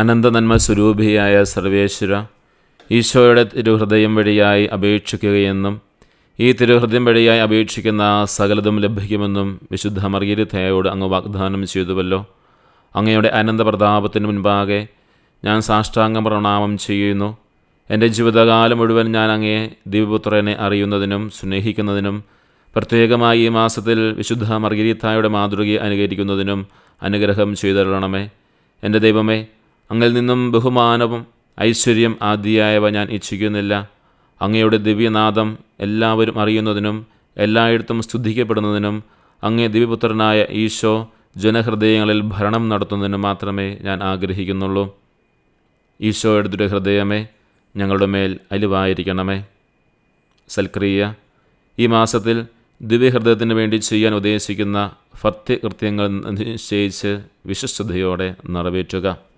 അനന്ത നന്മ സ്വരൂപിയായ സർവേശ്വര ഈശോയുടെ തിരുഹൃദയം വഴിയായി അപേക്ഷിക്കുകയെന്നും ഈ തിരുഹൃദയം വഴിയായി അപേക്ഷിക്കുന്ന സകലതും ലഭിക്കുമെന്നും വിശുദ്ധ മർഗീരിഥയോട് അങ്ങ് വാഗ്ദാനം ചെയ്തുവല്ലോ. അങ്ങയുടെ അനന്ത പ്രതാപത്തിന് മുൻപാകെ ഞാൻ സാഷ്ടാംഗം പ്രണാമം ചെയ്യുന്നു. എന്റെ ജീവിതകാലം മുഴുവൻ ഞാൻ അങ്ങയെ ദിവ്യപുത്രനെ അറിയുന്നതിനും സ്നേഹിക്കുന്നതിനും പ്രത്യേകമായി ഈ മാസത്തിൽ വിശുദ്ധ മർഗരീത്തായുടെ മാതൃകയെ അനുകരിക്കുന്നതിനും അനുഗ്രഹം ചെയ്തരണമേ എന്റെ ദൈവമേ അങ്ങിൽ നിന്നും ബഹുമാനവും ഐശ്വര്യം ആദിയായവ ഞാൻ ഇച്ഛിക്കുന്നില്ല. അങ്ങയുടെ ദിവ്യനാദം എല്ലാവരും അറിയുന്നതിനും എല്ലായിടത്തും സ്തുതിക്കപ്പെടുന്നതിനും അങ്ങേ ദിവ്യപുത്രനായ ഈശോ ജനഹൃദയങ്ങളിൽ ഭരണം നടത്തുന്നതിനും മാത്രമേ ഞാൻ ആഗ്രഹിക്കുന്നുള്ളൂ. ഈശോയുടെ ദുരഹൃദയമേ ഞങ്ങളുടെ മേൽ അലിവായിരിക്കണമേ. സൽക്രിയ ഈ മാസത്തിൽ ദിവ്യഹൃദയത്തിന് വേണ്ടി ചെയ്യാൻ ഉദ്ദേശിക്കുന്ന ഭക്തികൃത്യങ്ങൾ നിശ്ചയിച്ച് വിശ്വസ്തയോടെ നിറവേറ്റുക.